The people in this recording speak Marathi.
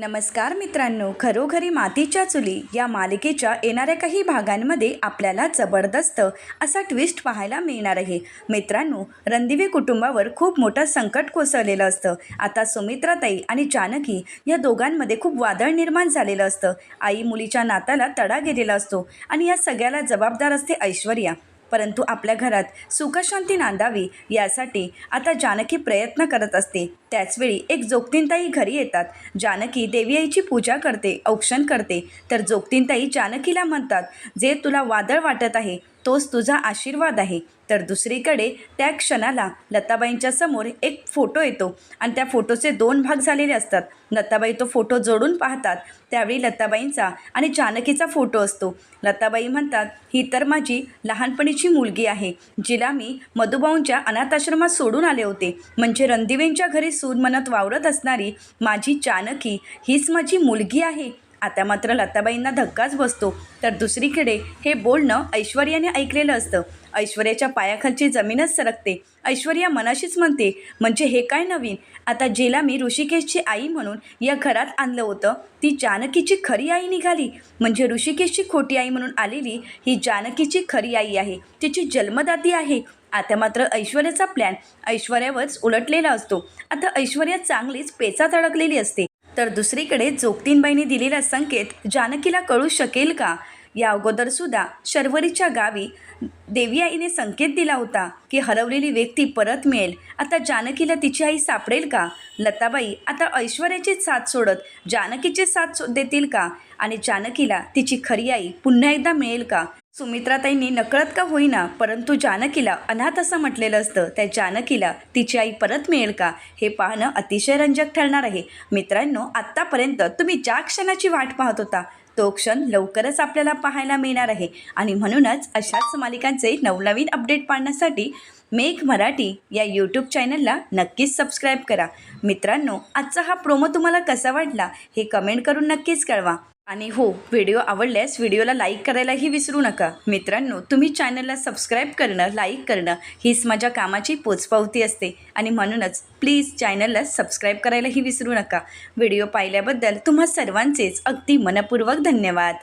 नमस्कार मित्रांनो खरोखरी मातीच्या चुली या मालिकेच्या येणाऱ्या काही भागांमध्ये आपल्याला जबरदस्त असा ट्विस्ट पाहायला मिळणार आहे. मित्रांनो रणदिवे कुटुंबावर खूप मोठं संकट कोसळलेलं असतं. आता सुमित्राताई आणि जानकी या दोघांमध्ये खूप वादळ निर्माण झालेलं असतं. आई मुलीच्या नाताला तडा गेलेला असतो आणि या सगळ्याला जबाबदार असते ऐश्वर्या. परंतु आपल्या घरात सुखशांती नांदावी यासाठी आता जानकी प्रयत्न करत असते. त्याचवेळी एक जोगतीनताई घरी येतात. जानकी देवी आईची पूजा करते औक्षण करते. तर जोगतीनताई जानकीला म्हणतात जे तुला वादळ वाटत आहे तोच तुझा आशीर्वाद आहे. तर दुसरीकडे त्या क्षणाला लताबाईंच्या समोर एक फोटो येतो. आणि त्या फोटोचे दोन भाग झालेले असतात. लताबाई तो फोटो जोडून पाहतात. त्यावेळी लताबाईंचा आणि जानकीचा फोटो असतो. लताबाई म्हणतात ही तर माझी लहानपणीची मुलगी आहे जिला मी मधुबाऊंच्या अनाथाश्रमात सोडून आले होते. म्हणजे रणदिवेंच्या घरी सून म्हणत वावरत असणारी माझी जानकी हीच माझी मुलगी आहे. आता मात्र लताबाईंना धक्काच बसतो. तर दुसरीकडे हे बोलणं ऐश्वर्याने ऐकलेलं असतं. ऐश्वर्याच्या पायाखालची जमीनच सरकते. ऐश्वर्या मनाशीच म्हणते म्हणजे हे काय नवीन? आता जिला मी ऋषिकेशची आई म्हणून या घरात आणलं होतं ती जानकीची खरी आई निघाली. म्हणजे ऋषिकेशची खोटी आई म्हणून आलेली ही जानकीची खरी आई आहे. तिची जन्मदाती आहे. आता मात्र ऐश्वर्याचा प्लॅन ऐश्वर्यावरच उलटलेला असतो. आता ऐश्वर्या चांगलीच पेचात अडकलेली असते. तर दुसरीकडे जोगतीनबाईंनी दिलेला संकेत जानकीला कळू शकेल का? या अगोदरसुद्धा शर्वरीच्या गावी देवी आईने संकेत दिला होता की हरवलेली व्यक्ती परत मिळेल. आता जानकीला तिची आई सापडेल का? लताबाई आता ऐश्वर्याचीच साथ सोडत जानकीची साथ सो देतील का? आणि जानकीला तिची खरी आई पुन्हा एकदा मिळेल का? सुमित्राताईंनी नकळत का होईना परंतु जानकीला अनाथ असं म्हटलेलं असतं त्या जानकीला तिची आई परत मिळेल का? हे पाहणं अतिशय रंजक ठरणार आहे. मित्रांनो आत्तापर्यंत तुम्ही ज्या क्षणाची वाट पाहत होता तो क्षण लवकरच आपल्याला पाहायला मिळणार आहे. आणि म्हणूनच अशाच मालिकांचे नवनवीन अपडेट पाहण्यासाठी मेक मराठी या यूट्यूब चॅनलला नक्कीच सबस्क्राईब करा. मित्रांनो आजचा हा प्रोमो तुम्हाला कसा वाटला हे कमेंट करून नक्कीच कळवा. आणि हो व्हिडिओ आवडल्यास व्हिडिओला लाईक करायलाही विसरू नका. मित्रांनो तुम्ही चॅनलला सबस्क्राईब करणं लाईक करणं हीच माझ्या कामाची पोचपावती असते. आणि म्हणूनच प्लीज चॅनलला सबस्क्राईब करायलाही विसरू नका. व्हिडिओ पाहिल्याबद्दल तुम्हा सर्वांचेच अगदी मनपूर्वक धन्यवाद.